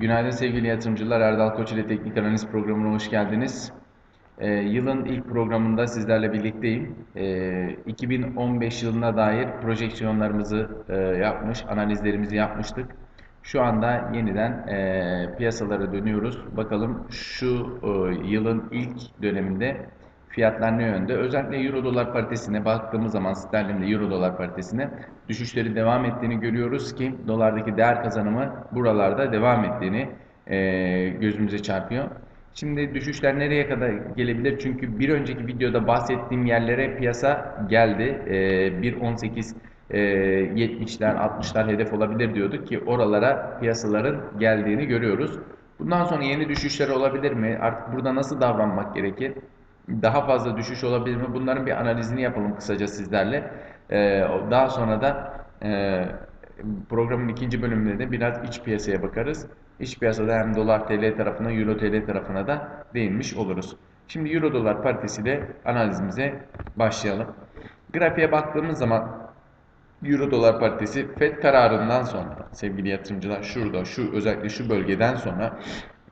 Günaydın sevgili yatırımcılar. Erdal Koç ile Teknik Analiz programına hoş geldiniz. Ee, yılın ilk programında sizlerle birlikteyim. Ee, 2015 yılına dair projeksiyonlarımızı e, yapmış, analizlerimizi yapmıştık. Şu anda yeniden e, piyasalara dönüyoruz. Bakalım şu e, yılın ilk döneminde fiyatlar ne yönde? Özellikle Euro dolar paritesine baktığımız zaman sterlinde Euro dolar paritesine düşüşleri devam ettiğini görüyoruz ki dolardaki değer kazanımı buralarda devam ettiğini e, gözümüze çarpıyor. Şimdi düşüşler nereye kadar gelebilir? Çünkü bir önceki videoda bahsettiğim yerlere piyasa geldi. E, 1.18 e, 70'ler 60'lar hedef olabilir diyorduk ki oralara piyasaların geldiğini görüyoruz. Bundan sonra yeni düşüşler olabilir mi? Artık burada nasıl davranmak gerekir? Daha fazla düşüş olabilir mi? Bunların bir analizini yapalım kısaca sizlerle. Ee, daha sonra da e, programın ikinci bölümünde de biraz iç piyasaya bakarız. İç piyasada hem dolar TL tarafına, euro TL tarafına da değinmiş oluruz. Şimdi euro dolar paritesiyle analizimize başlayalım. Grafiğe baktığımız zaman Euro dolar paritesi FED kararından sonra sevgili yatırımcılar şurada şu özellikle şu bölgeden sonra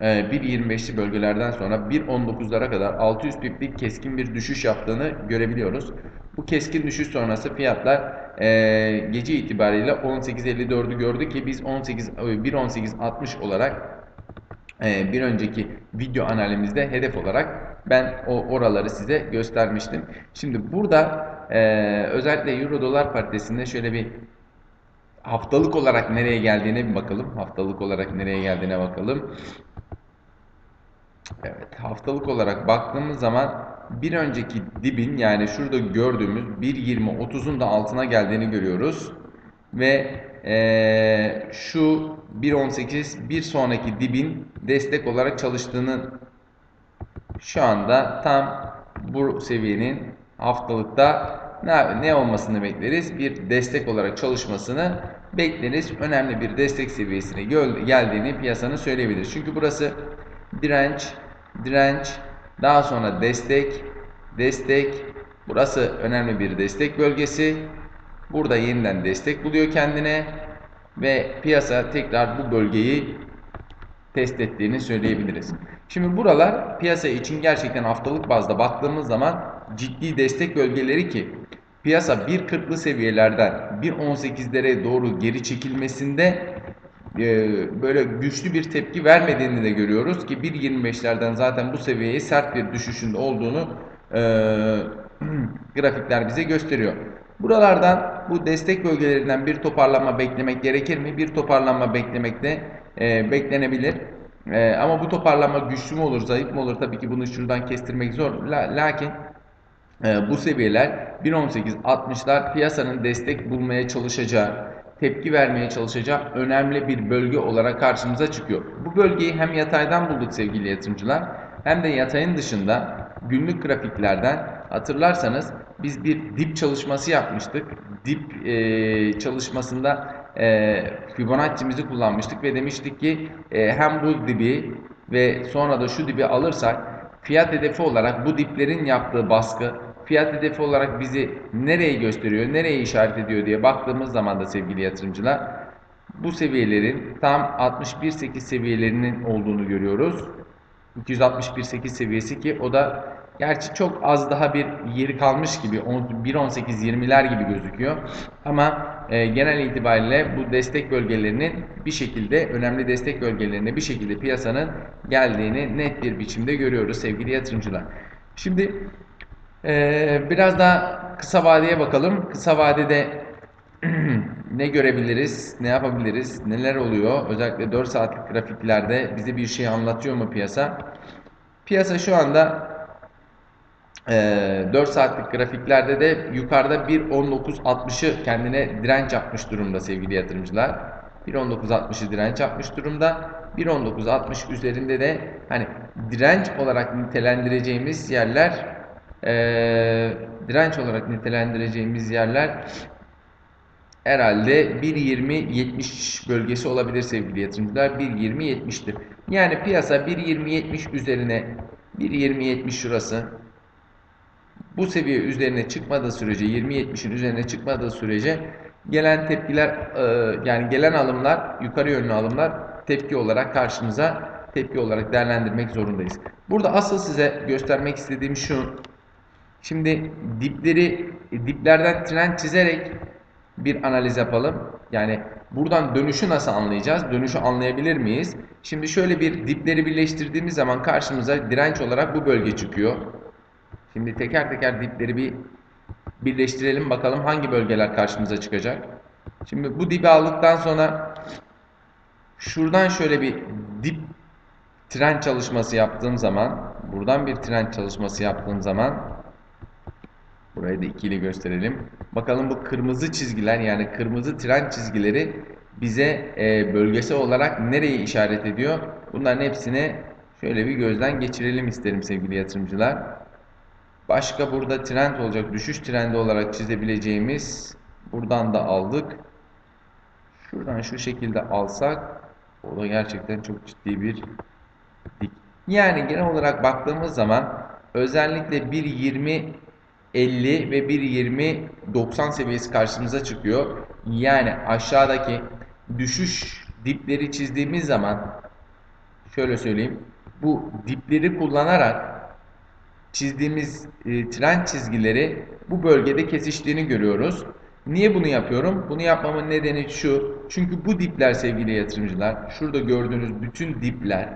1.25'li ee, bölgelerden sonra 1.19'lara kadar 600 piplik keskin bir düşüş yaptığını görebiliyoruz. Bu keskin düşüş sonrası fiyatlar e, gece itibariyle 18.54'ü gördü ki biz 18 1.18.60 olarak e, bir önceki video analizimizde hedef olarak ben o oraları size göstermiştim. Şimdi burada e, özellikle Euro dolar paritesinde şöyle bir haftalık olarak nereye geldiğine bir bakalım. Haftalık olarak nereye geldiğine bakalım. Evet, haftalık olarak baktığımız zaman bir önceki dibin yani şurada gördüğümüz 1.20-30'un da altına geldiğini görüyoruz. Ve ee, şu 1.18 bir sonraki dibin destek olarak çalıştığını şu anda tam bu seviyenin haftalıkta ne, ne olmasını bekleriz? Bir destek olarak çalışmasını bekleriz. Önemli bir destek seviyesine geldiğini piyasanın söyleyebilir. Çünkü burası direnç, direnç, daha sonra destek, destek. Burası önemli bir destek bölgesi. Burada yeniden destek buluyor kendine ve piyasa tekrar bu bölgeyi test ettiğini söyleyebiliriz. Şimdi buralar piyasa için gerçekten haftalık bazda baktığımız zaman ciddi destek bölgeleri ki piyasa 1.40'lı seviyelerden 1.18'lere doğru geri çekilmesinde böyle güçlü bir tepki vermediğini de görüyoruz ki 1.25'lerden zaten bu seviyeye sert bir düşüşünde olduğunu e, grafikler bize gösteriyor. Buralardan bu destek bölgelerinden bir toparlanma beklemek gerekir mi? Bir toparlanma beklemek de e, beklenebilir. E, ama bu toparlanma güçlü mü olur, zayıf mı olur? Tabii ki bunu şuradan kestirmek zor. La, lakin e, bu seviyeler 1.18-60'lar piyasanın destek bulmaya çalışacağı, tepki vermeye çalışacak önemli bir bölge olarak karşımıza çıkıyor. Bu bölgeyi hem yataydan bulduk sevgili yatırımcılar hem de yatayın dışında günlük grafiklerden hatırlarsanız biz bir dip çalışması yapmıştık. Dip e, çalışmasında e, Fibonacci'mizi kullanmıştık ve demiştik ki e, hem bu dibi ve sonra da şu dibi alırsak fiyat hedefi olarak bu diplerin yaptığı baskı fiyat hedefi olarak bizi nereye gösteriyor, nereye işaret ediyor diye baktığımız zaman da sevgili yatırımcılar bu seviyelerin tam 61.8 seviyelerinin olduğunu görüyoruz. 261.8 seviyesi ki o da gerçi çok az daha bir yeri kalmış gibi 1.18-20'ler gibi gözüküyor. Ama e, genel itibariyle bu destek bölgelerinin bir şekilde önemli destek bölgelerine bir şekilde piyasanın geldiğini net bir biçimde görüyoruz sevgili yatırımcılar. Şimdi ee, biraz daha kısa vadeye bakalım. Kısa vadede ne görebiliriz, ne yapabiliriz, neler oluyor? Özellikle 4 saatlik grafiklerde bize bir şey anlatıyor mu piyasa? Piyasa şu anda e, 4 saatlik grafiklerde de yukarıda 1.19.60'ı kendine direnç yapmış durumda sevgili yatırımcılar. 1.19.60'ı direnç yapmış durumda. 1.19.60 üzerinde de hani direnç olarak nitelendireceğimiz yerler e, direnç olarak nitelendireceğimiz yerler herhalde 1.20-70 bölgesi olabilir sevgili yatırımcılar. 1.20-70'tir. Yani piyasa 1.20-70 üzerine 1.20-70 şurası bu seviye üzerine çıkmadığı sürece 20-70'in üzerine çıkmadığı sürece gelen tepkiler e, yani gelen alımlar yukarı yönlü alımlar tepki olarak karşımıza tepki olarak değerlendirmek zorundayız. Burada asıl size göstermek istediğim şu. Şimdi dipleri diplerden trend çizerek bir analiz yapalım. Yani buradan dönüşü nasıl anlayacağız? Dönüşü anlayabilir miyiz? Şimdi şöyle bir dipleri birleştirdiğimiz zaman karşımıza direnç olarak bu bölge çıkıyor. Şimdi teker teker dipleri bir birleştirelim bakalım hangi bölgeler karşımıza çıkacak. Şimdi bu dibi aldıktan sonra şuradan şöyle bir dip trend çalışması yaptığım zaman buradan bir trend çalışması yaptığım zaman burayı da ikili gösterelim. Bakalım bu kırmızı çizgiler yani kırmızı trend çizgileri bize e, bölgesel olarak nereyi işaret ediyor? Bunların hepsini şöyle bir gözden geçirelim isterim sevgili yatırımcılar. Başka burada trend olacak düşüş trendi olarak çizebileceğimiz buradan da aldık. Şuradan şu şekilde alsak o da gerçekten çok ciddi bir dik. Yani genel olarak baktığımız zaman özellikle 1.20 50 ve 1.20 90 seviyesi karşımıza çıkıyor. Yani aşağıdaki düşüş dipleri çizdiğimiz zaman şöyle söyleyeyim. Bu dipleri kullanarak çizdiğimiz e, trend çizgileri bu bölgede kesiştiğini görüyoruz. Niye bunu yapıyorum? Bunu yapmamın nedeni şu. Çünkü bu dipler sevgili yatırımcılar, şurada gördüğünüz bütün dipler,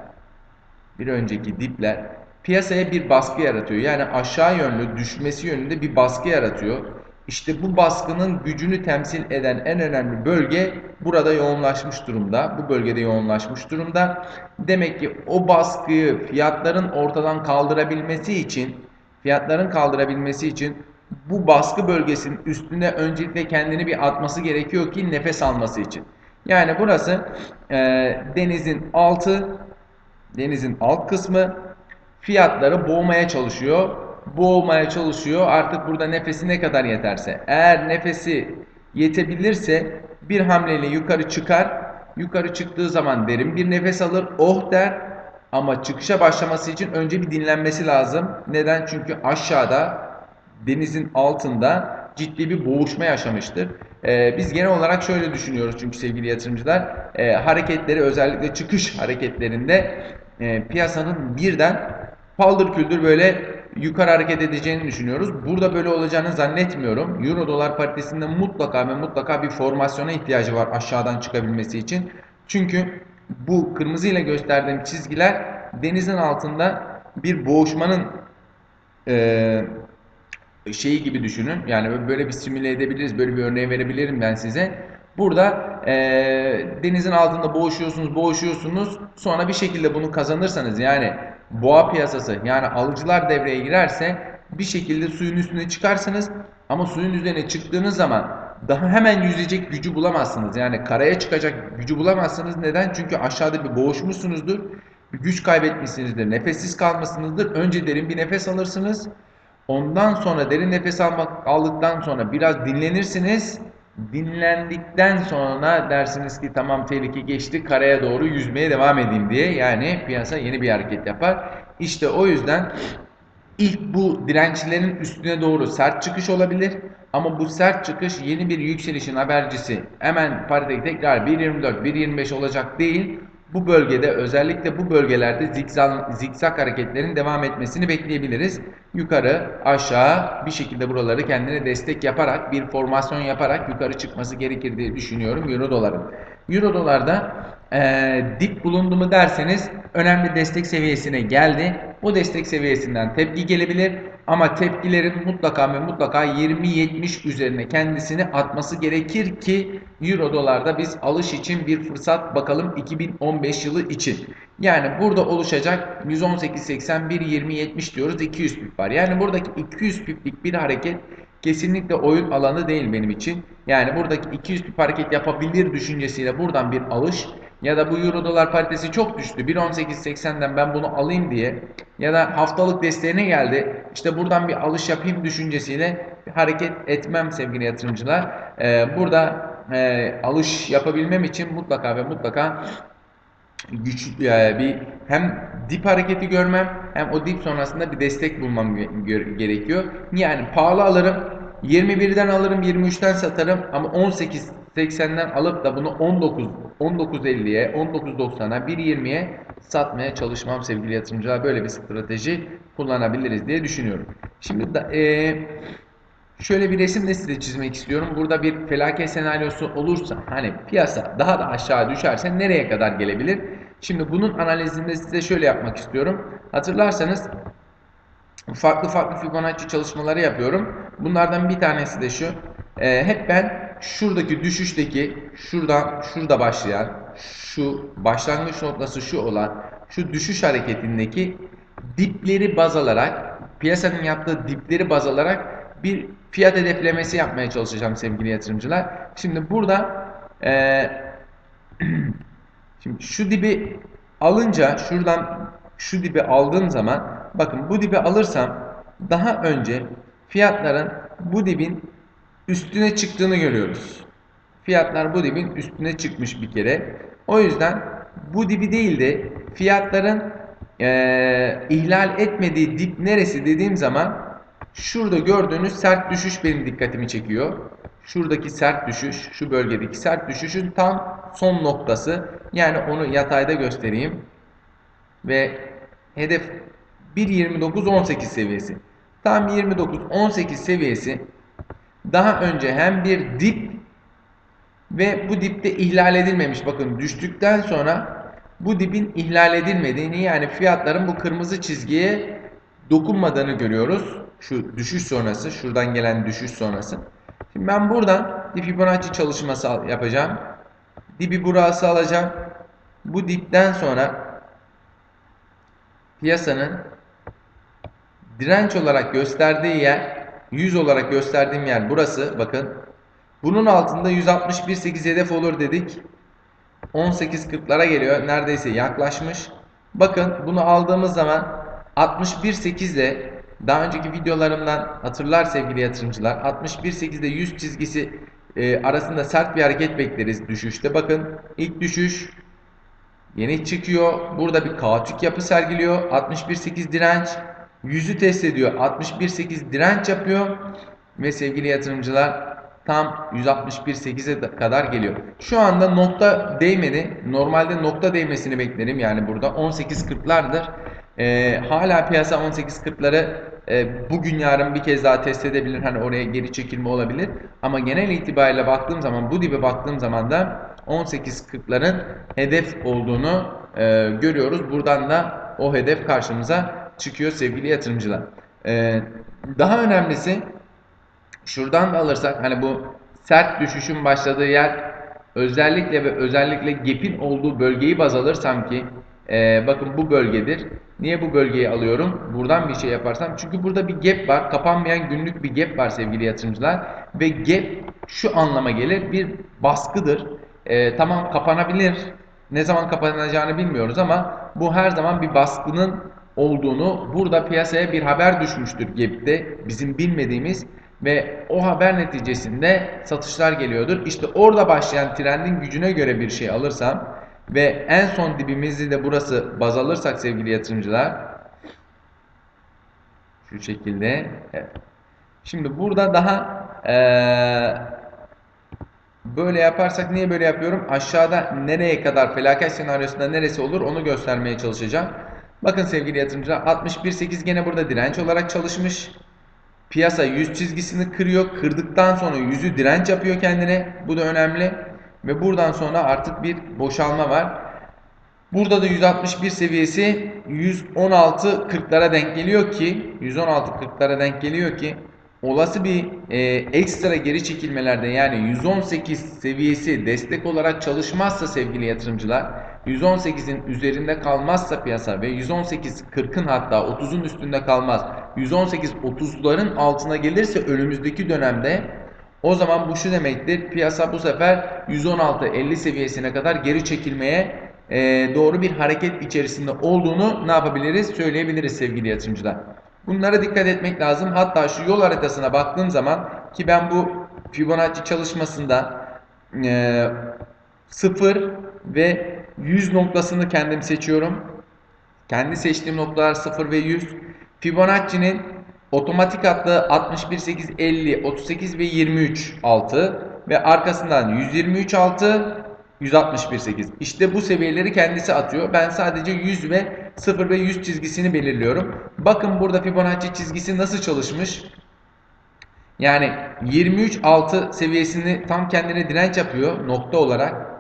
bir önceki dipler piyasaya bir baskı yaratıyor. Yani aşağı yönlü düşmesi yönünde bir baskı yaratıyor. İşte bu baskının gücünü temsil eden en önemli bölge burada yoğunlaşmış durumda. Bu bölgede yoğunlaşmış durumda. Demek ki o baskıyı fiyatların ortadan kaldırabilmesi için fiyatların kaldırabilmesi için bu baskı bölgesinin üstüne öncelikle kendini bir atması gerekiyor ki nefes alması için. Yani burası e, denizin altı, denizin alt kısmı fiyatları boğmaya çalışıyor. Boğmaya çalışıyor. Artık burada nefesi ne kadar yeterse. Eğer nefesi yetebilirse bir hamleyle yukarı çıkar. Yukarı çıktığı zaman derin bir nefes alır. Oh der. Ama çıkışa başlaması için önce bir dinlenmesi lazım. Neden? Çünkü aşağıda denizin altında ciddi bir boğuşma yaşamıştır. Ee, biz genel olarak şöyle düşünüyoruz çünkü sevgili yatırımcılar e, hareketleri özellikle çıkış hareketlerinde e, piyasanın birden paldır küldür böyle yukarı hareket edeceğini düşünüyoruz. Burada böyle olacağını zannetmiyorum. Euro dolar paritesinde mutlaka ve mutlaka bir formasyona ihtiyacı var aşağıdan çıkabilmesi için. Çünkü bu kırmızı ile gösterdiğim çizgiler denizin altında bir boğuşmanın e, şeyi gibi düşünün. Yani böyle bir simüle edebiliriz. Böyle bir örneği verebilirim ben size. Burada e, denizin altında boğuşuyorsunuz, boğuşuyorsunuz. Sonra bir şekilde bunu kazanırsanız yani boğa piyasası yani alıcılar devreye girerse bir şekilde suyun üstüne çıkarsınız. Ama suyun üzerine çıktığınız zaman daha hemen yüzecek gücü bulamazsınız. Yani karaya çıkacak gücü bulamazsınız. Neden? Çünkü aşağıda bir boğuşmuşsunuzdur. Bir güç kaybetmişsinizdir. Nefessiz kalmışsınızdır. Önce derin bir nefes alırsınız. Ondan sonra derin nefes almak aldıktan sonra biraz dinlenirsiniz. Dinlendikten sonra dersiniz ki tamam tehlike geçti karaya doğru yüzmeye devam edeyim diye. Yani piyasa yeni bir hareket yapar. İşte o yüzden ilk bu dirençlerin üstüne doğru sert çıkış olabilir. Ama bu sert çıkış yeni bir yükselişin habercisi. Hemen pariteki tekrar 1.24, 1.25 olacak değil bu bölgede özellikle bu bölgelerde zikzak, zikzak hareketlerin devam etmesini bekleyebiliriz. Yukarı aşağı bir şekilde buraları kendine destek yaparak bir formasyon yaparak yukarı çıkması gerekir diye düşünüyorum Euro doların. Euro dolarda e, dip bulundu mu derseniz önemli destek seviyesine geldi. Bu destek seviyesinden tepki gelebilir ama tepkilerin mutlaka ve mutlaka 20-70 üzerine kendisini atması gerekir ki Euro dolarda biz alış için bir fırsat bakalım 2015 yılı için. Yani burada oluşacak 118.81 20-70 diyoruz 200 pip var. Yani buradaki 200 piplik bir hareket kesinlikle oyun alanı değil benim için. Yani buradaki 200 pip hareket yapabilir düşüncesiyle buradan bir alış ya da bu euro dolar paritesi çok düştü 1.1880'den ben bunu alayım diye ya da haftalık desteğine geldi işte buradan bir alış yapayım düşüncesiyle hareket etmem sevgili yatırımcılar. Ee, burada e, alış yapabilmem için mutlaka ve mutlaka güç e, bir hem dip hareketi görmem hem o dip sonrasında bir destek bulmam gerekiyor. Yani pahalı alırım 21'den alırım 23'ten satarım ama 18 19.80'den alıp da bunu 19 19.50'ye, 19.90'a, 1.20'ye satmaya çalışmam sevgili yatırımcılar. Böyle bir strateji kullanabiliriz diye düşünüyorum. Şimdi da, e, şöyle bir resim de size çizmek istiyorum. Burada bir felaket senaryosu olursa hani piyasa daha da aşağı düşerse nereye kadar gelebilir? Şimdi bunun analizinde size şöyle yapmak istiyorum. Hatırlarsanız farklı farklı Fibonacci çalışmaları yapıyorum. Bunlardan bir tanesi de şu. Ee, hep ben şuradaki düşüşteki şuradan şurada başlayan şu başlangıç noktası şu olan şu düşüş hareketindeki dipleri baz alarak piyasanın yaptığı dipleri baz alarak bir fiyat hedeflemesi yapmaya çalışacağım sevgili yatırımcılar. Şimdi burada e, şimdi şu dibi alınca şuradan şu dibi aldığım zaman bakın bu dibi alırsam daha önce fiyatların bu dibin üstüne çıktığını görüyoruz. Fiyatlar bu dibin üstüne çıkmış bir kere. O yüzden bu dibi değil de fiyatların e, ihlal etmediği dip neresi dediğim zaman şurada gördüğünüz sert düşüş benim dikkatimi çekiyor. Şuradaki sert düşüş, şu bölgedeki sert düşüşün tam son noktası. Yani onu yatayda göstereyim. Ve hedef 1.29.18 seviyesi. Tam 29.18 seviyesi daha önce hem bir dip ve bu dipte ihlal edilmemiş. Bakın düştükten sonra bu dipin ihlal edilmediğini yani fiyatların bu kırmızı çizgiye dokunmadığını görüyoruz. Şu düşüş sonrası, şuradan gelen düşüş sonrası. Şimdi ben buradan bir Fibonacci çalışması yapacağım. Dibi burası alacağım. Bu dipten sonra piyasanın direnç olarak gösterdiği yer 100 olarak gösterdiğim yer burası. Bakın. Bunun altında 161.8 hedef olur dedik. 18.40'lara geliyor. Neredeyse yaklaşmış. Bakın bunu aldığımız zaman 61.8 ile daha önceki videolarımdan hatırlar sevgili yatırımcılar. 61.8 ile 100 çizgisi e, arasında sert bir hareket bekleriz düşüşte. Bakın ilk düşüş yeni çıkıyor. Burada bir kaotik yapı sergiliyor. 61.8 direnç. Yüzü test ediyor. 61.8 direnç yapıyor. Ve sevgili yatırımcılar tam 161.8'e kadar geliyor. Şu anda nokta değmedi. Normalde nokta değmesini beklerim. Yani burada 18.40'lardır. Ee, hala piyasa 18.40'ları e, bugün yarın bir kez daha test edebilir. Hani oraya geri çekilme olabilir. Ama genel itibariyle baktığım zaman bu dibe baktığım zaman da 18.40'ların hedef olduğunu e, görüyoruz. Buradan da o hedef karşımıza çıkıyor sevgili yatırımcılar. Ee, daha önemlisi şuradan da alırsak hani bu sert düşüşün başladığı yer özellikle ve özellikle gap'in olduğu bölgeyi baz alırsam ki e, bakın bu bölgedir. Niye bu bölgeyi alıyorum? Buradan bir şey yaparsam. Çünkü burada bir gap var. Kapanmayan günlük bir gap var sevgili yatırımcılar. Ve gap şu anlama gelir. Bir baskıdır. E, tamam kapanabilir. Ne zaman kapanacağını bilmiyoruz ama bu her zaman bir baskının olduğunu burada piyasaya bir haber düşmüştür GAP'te bizim bilmediğimiz ve o haber neticesinde satışlar geliyordur. İşte orada başlayan trendin gücüne göre bir şey alırsam ve en son dibimizi de burası baz alırsak sevgili yatırımcılar şu şekilde evet. Şimdi burada daha ee, böyle yaparsak niye böyle yapıyorum? Aşağıda nereye kadar felaket senaryosunda neresi olur onu göstermeye çalışacağım. Bakın sevgili yatırımcılar 61.8 gene burada direnç olarak çalışmış. Piyasa 100 çizgisini kırıyor. Kırdıktan sonra yüzü direnç yapıyor kendine. Bu da önemli. Ve buradan sonra artık bir boşalma var. Burada da 161 seviyesi 116.40'lara denk geliyor ki 116.40'lara denk geliyor ki olası bir e, ekstra geri çekilmelerde yani 118 seviyesi destek olarak çalışmazsa sevgili yatırımcılar 118'in üzerinde kalmazsa piyasa ve 118.40'ın hatta 30'un üstünde kalmaz 118.30'ların altına gelirse önümüzdeki dönemde o zaman bu şu demektir piyasa bu sefer 116.50 seviyesine kadar geri çekilmeye e, doğru bir hareket içerisinde olduğunu ne yapabiliriz söyleyebiliriz sevgili yatırımcılar. Bunlara dikkat etmek lazım. Hatta şu yol haritasına baktığım zaman ki ben bu Fibonacci çalışmasında e, 0 ve 100 noktasını kendim seçiyorum. Kendi seçtiğim noktalar 0 ve 100. Fibonacci'nin otomatik attığı 61, 8, 50, 38 ve 23 altı ve arkasından 123.6 161.8. İşte bu seviyeleri kendisi atıyor. Ben sadece 100 ve 0 ve 100 çizgisini belirliyorum. Bakın burada Fibonacci çizgisi nasıl çalışmış? Yani 23.6 seviyesini tam kendine direnç yapıyor nokta olarak.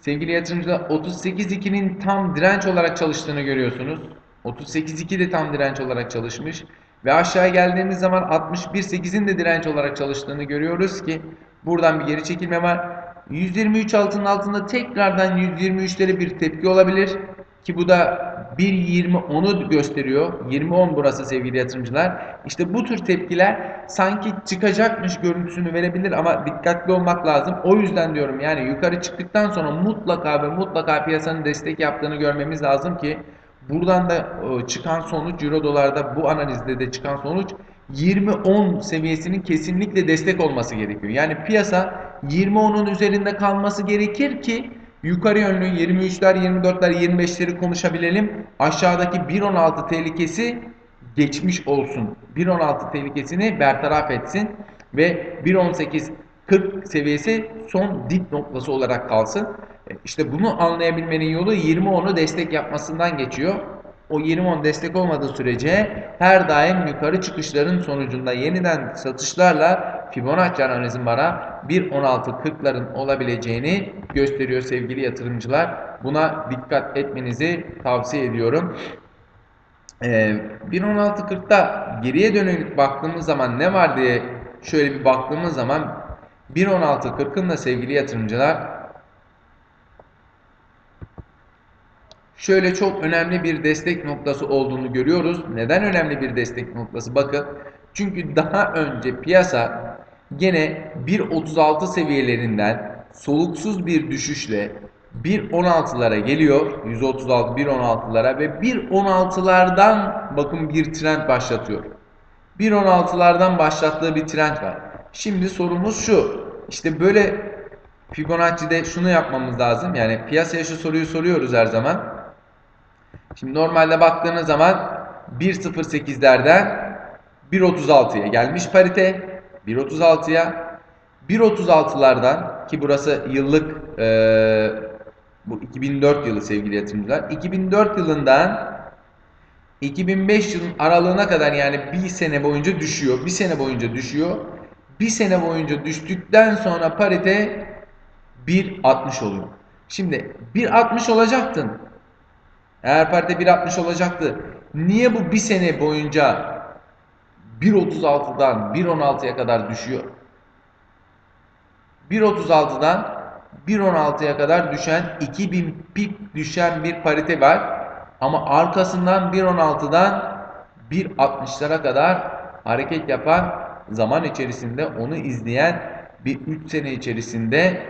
Sevgili yatırımcılar 38.2'nin tam direnç olarak çalıştığını görüyorsunuz. 38.2 de tam direnç olarak çalışmış. Ve aşağıya geldiğimiz zaman 61.8'in de direnç olarak çalıştığını görüyoruz ki buradan bir geri çekilme var. 123 altının altında tekrardan 123'lere bir tepki olabilir. Ki bu da 1.20-10'u gösteriyor. 20-10 burası sevgili yatırımcılar. İşte bu tür tepkiler sanki çıkacakmış görüntüsünü verebilir ama dikkatli olmak lazım. O yüzden diyorum yani yukarı çıktıktan sonra mutlaka ve mutlaka piyasanın destek yaptığını görmemiz lazım ki buradan da e, çıkan sonuç Euro dolarda bu analizde de çıkan sonuç 20-10 seviyesinin kesinlikle destek olması gerekiyor. Yani piyasa 20-10'un üzerinde kalması gerekir ki yukarı yönlü 23'ler, 24'ler, 25'leri konuşabilelim. Aşağıdaki 1.16 tehlikesi geçmiş olsun. 1.16 tehlikesini bertaraf etsin ve 1.18 40 seviyesi son dip noktası olarak kalsın. E, işte bunu anlayabilmenin yolu 20-10'u destek yapmasından geçiyor. O 20-10 destek olmadığı sürece her daim yukarı çıkışların sonucunda yeniden satışlarla Fibonacci analizim bana 1.16-40'ların olabileceğini gösteriyor sevgili yatırımcılar. Buna dikkat etmenizi tavsiye ediyorum. Ee, 1.16.40'da geriye dönük baktığımız zaman ne var diye şöyle bir baktığımız zaman 1.16.40'ın da sevgili yatırımcılar şöyle çok önemli bir destek noktası olduğunu görüyoruz. Neden önemli bir destek noktası? Bakın çünkü daha önce piyasa gene 1.36 seviyelerinden soluksuz bir düşüşle 1.16'lara geliyor. 136 1.16'lara ve 1.16'lardan bakın bir trend başlatıyor. 1.16'lardan başlattığı bir trend var. Şimdi sorumuz şu. İşte böyle Fibonacci'de şunu yapmamız lazım. Yani piyasaya şu soruyu soruyoruz her zaman. Şimdi normalde baktığınız zaman 1.08'lerden 1.36'ya gelmiş parite. 1.36'ya 1.36'lardan ki burası yıllık e, bu 2004 yılı sevgili yatırımcılar. 2004 yılından 2005 yılın aralığına kadar yani bir sene boyunca düşüyor. Bir sene boyunca düşüyor. Bir sene boyunca düştükten sonra parite 1.60 oluyor. Şimdi 1.60 olacaktın. Eğer parite 1.60 olacaktı. Niye bu bir sene boyunca 1.36'dan 1.16'ya kadar düşüyor? 1.36'dan 1.16'ya kadar düşen 2000 pip düşen bir parite var. Ama arkasından 1.16'dan 1.60'lara kadar hareket yapan zaman içerisinde onu izleyen bir 3 sene içerisinde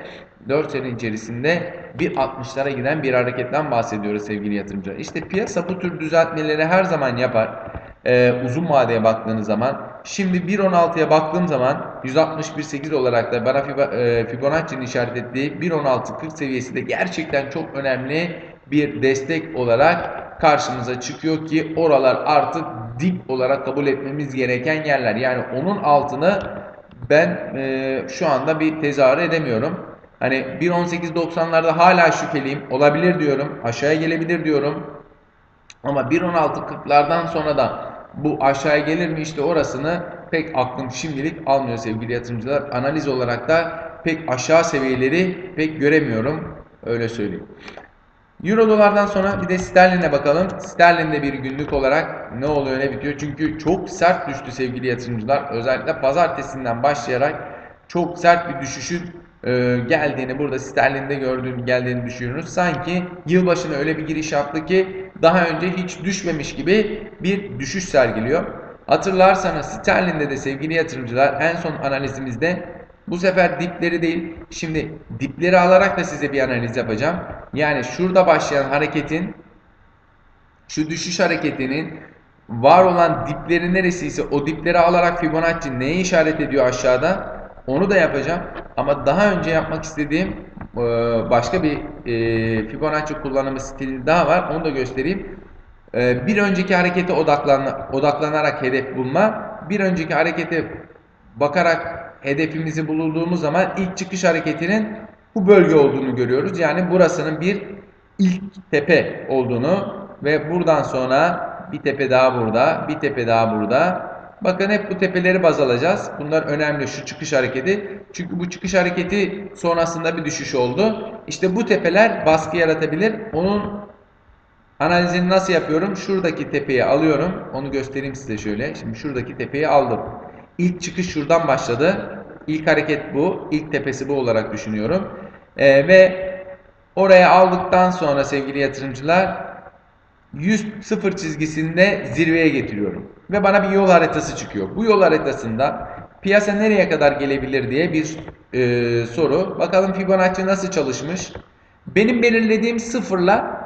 4 sene içerisinde bir 60'lara giden bir hareketten bahsediyoruz sevgili yatırımcılar. İşte piyasa bu tür düzeltmeleri her zaman yapar. Ee, uzun vadeye baktığınız zaman. Şimdi 1.16'ya baktığım zaman 161.8 olarak da bana e, Fibonacci'nin işaret ettiği 1.16.40 seviyesi de gerçekten çok önemli bir destek olarak karşımıza çıkıyor ki oralar artık dip olarak kabul etmemiz gereken yerler. Yani onun altını ben e, şu anda bir tezahür edemiyorum. Hani 1.18.90'larda hala şüpheliyim. Olabilir diyorum. Aşağıya gelebilir diyorum. Ama 1.16.40'lardan sonra da bu aşağıya gelir mi işte orasını pek aklım şimdilik almıyor sevgili yatırımcılar. Analiz olarak da pek aşağı seviyeleri pek göremiyorum. Öyle söyleyeyim. Euro dolardan sonra bir de sterline bakalım. Sterlinde bir günlük olarak ne oluyor ne bitiyor? Çünkü çok sert düştü sevgili yatırımcılar. Özellikle pazartesinden başlayarak çok sert bir düşüşün e, geldiğini burada sterlinde gördüğünü geldiğini düşünüyoruz. Sanki yılbaşına öyle bir giriş yaptı ki daha önce hiç düşmemiş gibi bir düşüş sergiliyor. Hatırlarsanız sterlinde de sevgili yatırımcılar en son analizimizde bu sefer dipleri değil şimdi dipleri alarak da size bir analiz yapacağım. Yani şurada başlayan hareketin şu düşüş hareketinin var olan dipleri neresiyse o dipleri alarak Fibonacci neye işaret ediyor aşağıda onu da yapacağım. Ama daha önce yapmak istediğim e, başka bir e, Fibonacci kullanımı stili daha var. Onu da göstereyim. E, bir önceki harekete odaklan, odaklanarak hedef bulma. Bir önceki harekete bakarak hedefimizi bulduğumuz zaman ilk çıkış hareketinin bu bölge olduğunu görüyoruz. Yani burasının bir ilk tepe olduğunu ve buradan sonra bir tepe daha burada, bir tepe daha burada. Bakın hep bu tepeleri baz alacağız. Bunlar önemli şu çıkış hareketi. Çünkü bu çıkış hareketi sonrasında bir düşüş oldu. İşte bu tepeler baskı yaratabilir. Onun analizini nasıl yapıyorum? Şuradaki tepeyi alıyorum. Onu göstereyim size şöyle. Şimdi şuradaki tepeyi aldım. İlk çıkış şuradan başladı. İlk hareket bu. İlk tepesi bu olarak düşünüyorum. Ee, ve oraya aldıktan sonra sevgili yatırımcılar 100 sıfır çizgisinde zirveye getiriyorum. Ve bana bir yol haritası çıkıyor. Bu yol haritasında piyasa nereye kadar gelebilir diye bir e, soru. Bakalım Fibonacci nasıl çalışmış? Benim belirlediğim sıfırla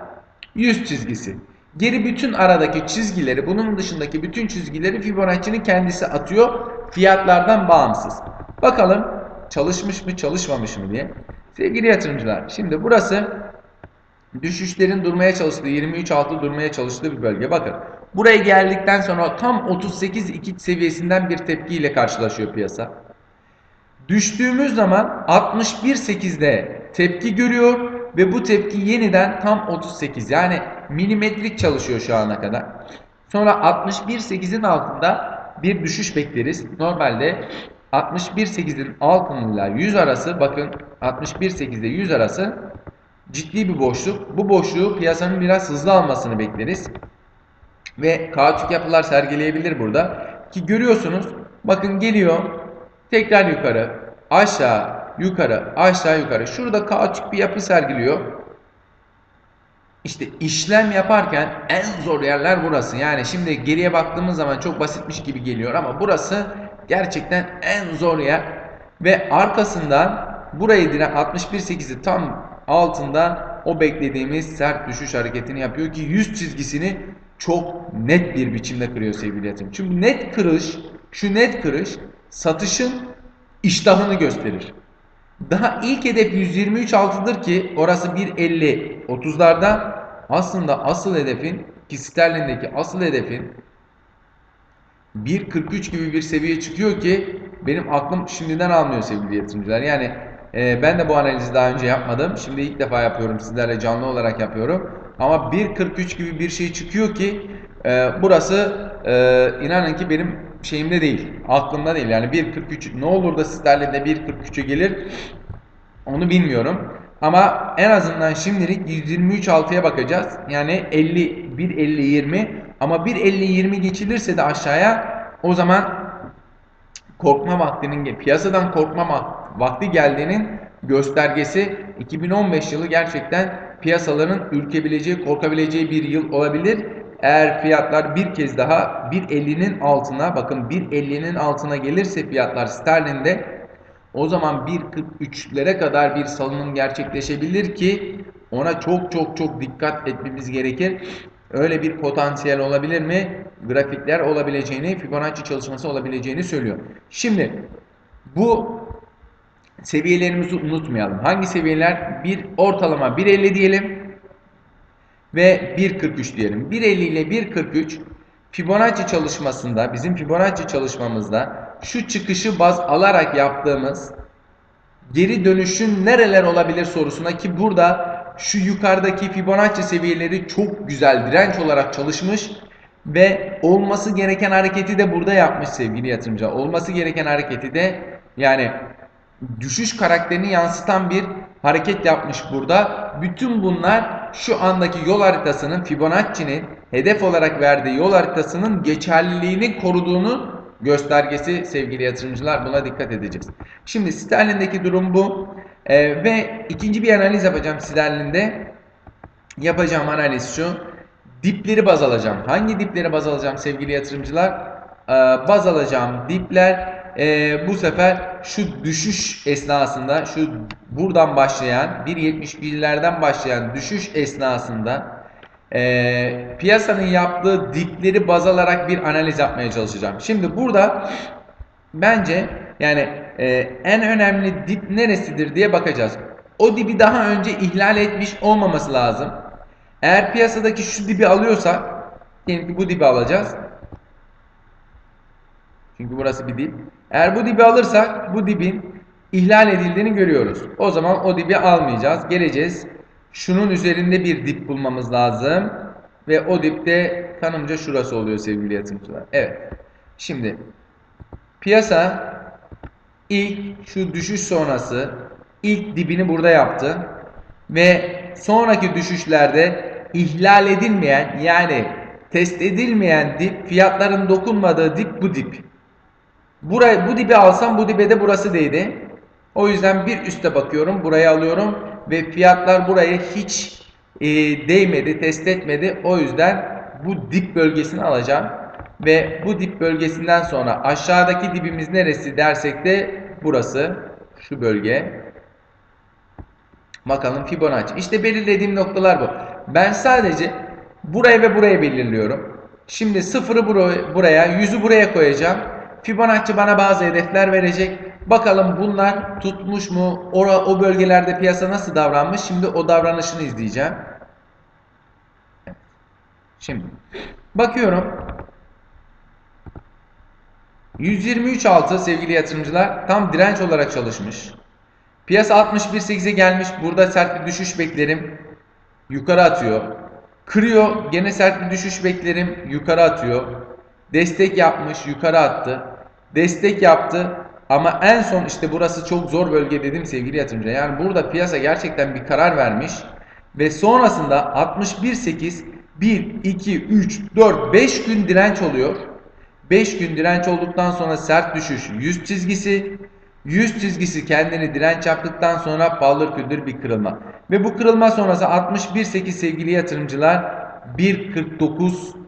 100 çizgisi. Geri bütün aradaki çizgileri, bunun dışındaki bütün çizgileri Fibonacci'nin kendisi atıyor. Fiyatlardan bağımsız. Bakalım çalışmış mı çalışmamış mı diye. Sevgili yatırımcılar, şimdi burası düşüşlerin durmaya çalıştığı, 23.6 durmaya çalıştığı bir bölge. Bakın buraya geldikten sonra tam 38.2 seviyesinden bir tepkiyle karşılaşıyor piyasa. Düştüğümüz zaman 61.8'de tepki görüyor ve bu tepki yeniden tam 38 yani milimetrik çalışıyor şu ana kadar. Sonra 61.8'in altında bir düşüş bekleriz. Normalde 61.8'in altıyla 100 arası bakın 61.8 ile 100 arası ciddi bir boşluk. Bu boşluğu piyasanın biraz hızlı almasını bekleriz. Ve kauçuk yapılar sergileyebilir burada. Ki görüyorsunuz bakın geliyor tekrar yukarı aşağı yukarı aşağı yukarı. Şurada kauçuk bir yapı sergiliyor. İşte işlem yaparken en zor yerler burası. Yani şimdi geriye baktığımız zaman çok basitmiş gibi geliyor ama burası gerçekten en zor yer. Ve arkasından burayı diren 61.8'i tam altında o beklediğimiz sert düşüş hareketini yapıyor ki 100 çizgisini çok net bir biçimde kırıyor sevgili yatırım. Çünkü net kırış, şu net kırış satışın iştahını gösterir. Daha ilk hedef 123.6'dır ki orası 1.50 30'larda aslında asıl hedefin ki sterlindeki asıl hedefin 1.43 gibi bir seviye çıkıyor ki benim aklım şimdiden almıyor sevgili yatırımcılar. Yani e, ben de bu analizi daha önce yapmadım. Şimdi ilk defa yapıyorum. Sizlerle canlı olarak yapıyorum. Ama 1.43 gibi bir şey çıkıyor ki e, burası e, inanın ki benim şeyimde değil. Aklımda değil. Yani 1.43 ne olur da sizlerle de 1.43'e gelir onu bilmiyorum. Ama en azından şimdilik 123.6'ya bakacağız. Yani 50 1.50 20 ama 1.50 20 geçilirse de aşağıya o zaman korkma vaktinin piyasadan korkma vakti geldiğinin göstergesi 2015 yılı gerçekten piyasaların ürkebileceği, korkabileceği bir yıl olabilir. Eğer fiyatlar bir kez daha 1.50'nin altına bakın 1.50'nin altına gelirse fiyatlar sterlinde o zaman 1.43'lere kadar bir salınım gerçekleşebilir ki ona çok çok çok dikkat etmemiz gerekir. Öyle bir potansiyel olabilir mi? Grafikler olabileceğini, Fibonacci çalışması olabileceğini söylüyor. Şimdi bu seviyelerimizi unutmayalım. Hangi seviyeler? Bir ortalama 1.50 diyelim ve 1.43 diyelim. 1.50 ile 1.43 Fibonacci çalışmasında, bizim Fibonacci çalışmamızda şu çıkışı baz alarak yaptığımız geri dönüşün nereler olabilir sorusuna ki burada şu yukarıdaki Fibonacci seviyeleri çok güzel direnç olarak çalışmış ve olması gereken hareketi de burada yapmış sevgili yatırımcı. Olması gereken hareketi de yani düşüş karakterini yansıtan bir hareket yapmış burada. Bütün bunlar şu andaki yol haritasının Fibonacci'nin hedef olarak verdiği yol haritasının geçerliliğini koruduğunu göstergesi sevgili yatırımcılar. Buna dikkat edeceğiz. Şimdi sterlindeki durum bu. Ee, ve ikinci bir analiz yapacağım sterlinde. Yapacağım analiz şu. Dipleri baz alacağım. Hangi dipleri baz alacağım sevgili yatırımcılar? Ee, baz alacağım dipler e, bu sefer şu düşüş esnasında şu buradan başlayan 1.71'lerden başlayan düşüş esnasında e, piyasanın yaptığı dipleri baz alarak bir analiz yapmaya çalışacağım. Şimdi burada bence yani e, en önemli dip neresidir diye bakacağız. O dibi daha önce ihlal etmiş olmaması lazım. Eğer piyasadaki şu dibi alıyorsak diyelim bu dibi alacağız. Çünkü burası bir dip. Eğer bu dibi alırsak bu dibin ihlal edildiğini görüyoruz. O zaman o dibi almayacağız. Geleceğiz. Şunun üzerinde bir dip bulmamız lazım. Ve o dipte kanımca şurası oluyor sevgili yatırımcılar. Evet. Şimdi piyasa ilk şu düşüş sonrası ilk dibini burada yaptı. Ve sonraki düşüşlerde ihlal edilmeyen yani test edilmeyen dip fiyatların dokunmadığı dip bu dip. Burayı, bu dibi alsam bu dibe de burası değdi. O yüzden bir üste bakıyorum. Burayı alıyorum. Ve fiyatlar buraya hiç e, değmedi, test etmedi. O yüzden bu dip bölgesini alacağım. Ve bu dip bölgesinden sonra aşağıdaki dibimiz neresi dersek de burası. Şu bölge. Bakalım Fibonacci. İşte belirlediğim noktalar bu. Ben sadece buraya ve buraya belirliyorum. Şimdi sıfırı buraya, yüzü buraya koyacağım. Fibonacci bana bazı hedefler verecek. Bakalım bunlar tutmuş mu? Ora, o bölgelerde piyasa nasıl davranmış? Şimdi o davranışını izleyeceğim. Şimdi bakıyorum. 123.6 sevgili yatırımcılar tam direnç olarak çalışmış. Piyasa 61.8'e gelmiş. Burada sert bir düşüş beklerim. Yukarı atıyor. Kırıyor. Gene sert bir düşüş beklerim. Yukarı atıyor. Destek yapmış. Yukarı attı. Destek yaptı. Ama en son işte burası çok zor bölge dedim sevgili yatırımcı. Yani burada piyasa gerçekten bir karar vermiş. Ve sonrasında 61.8 1, 2, 3, 4, 5 gün direnç oluyor. 5 gün direnç olduktan sonra sert düşüş 100 çizgisi. 100 çizgisi kendini direnç yaptıktan sonra paldır küldür bir kırılma. Ve bu kırılma sonrası 61.8 sevgili yatırımcılar 1.49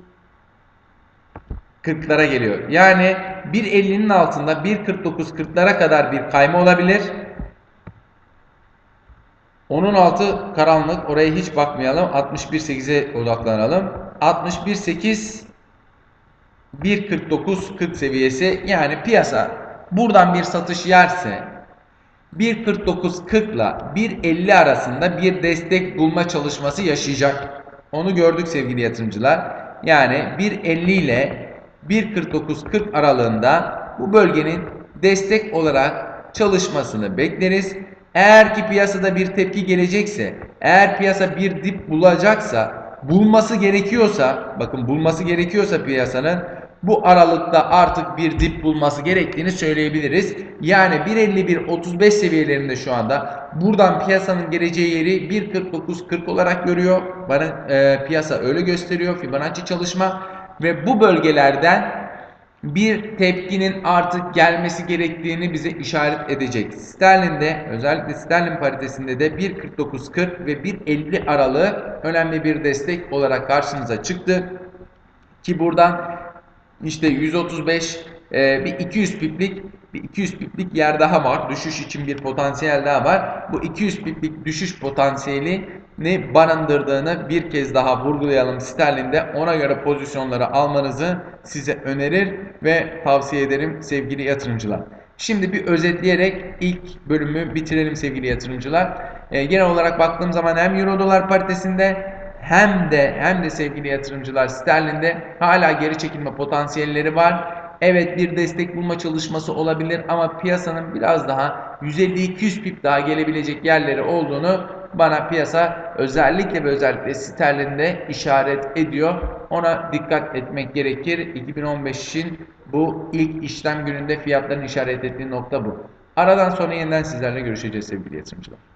40'lara geliyor. Yani 1.50'nin altında 1.49 40'lara kadar bir kayma olabilir. Onun altı karanlık. Oraya hiç bakmayalım. 61.8'e odaklanalım. 61.8 1.49 40 seviyesi yani piyasa buradan bir satış yerse 1.49 40 ile 1.50 arasında bir destek bulma çalışması yaşayacak. Onu gördük sevgili yatırımcılar. Yani 1.50 ile 1.49 40 aralığında bu bölgenin destek olarak çalışmasını bekleriz. Eğer ki piyasada bir tepki gelecekse, eğer piyasa bir dip bulacaksa, bulması gerekiyorsa, bakın bulması gerekiyorsa piyasanın bu aralıkta artık bir dip bulması gerektiğini söyleyebiliriz. Yani 1.51-35 seviyelerinde şu anda buradan piyasanın geleceği yeri 1.49-40 olarak görüyor. Bana e, piyasa öyle gösteriyor. Fibonacci çalışma ve bu bölgelerden bir tepkinin artık gelmesi gerektiğini bize işaret edecek. Sterlinde özellikle sterlin paritesinde de 1.49.40 ve 1.50 aralığı önemli bir destek olarak karşınıza çıktı. Ki buradan işte 135 e, bir 200 piplik bir 200 piplik yer daha var. Düşüş için bir potansiyel daha var. Bu 200 piplik düşüş potansiyeli ne barındırdığını bir kez daha vurgulayalım sterlinde. Ona göre pozisyonları almanızı size önerir ve tavsiye ederim sevgili yatırımcılar. Şimdi bir özetleyerek ilk bölümü bitirelim sevgili yatırımcılar. E, genel olarak baktığım zaman hem euro dolar paritesinde hem de hem de sevgili yatırımcılar sterlinde hala geri çekilme potansiyelleri var. Evet bir destek bulma çalışması olabilir ama piyasanın biraz daha 150-200 pip daha gelebilecek yerleri olduğunu bana piyasa özellikle ve özellikle sterlinde işaret ediyor. Ona dikkat etmek gerekir. 2015'in bu ilk işlem gününde fiyatların işaret ettiği nokta bu. Aradan sonra yeniden sizlerle görüşeceğiz sevgili yatırımcılar.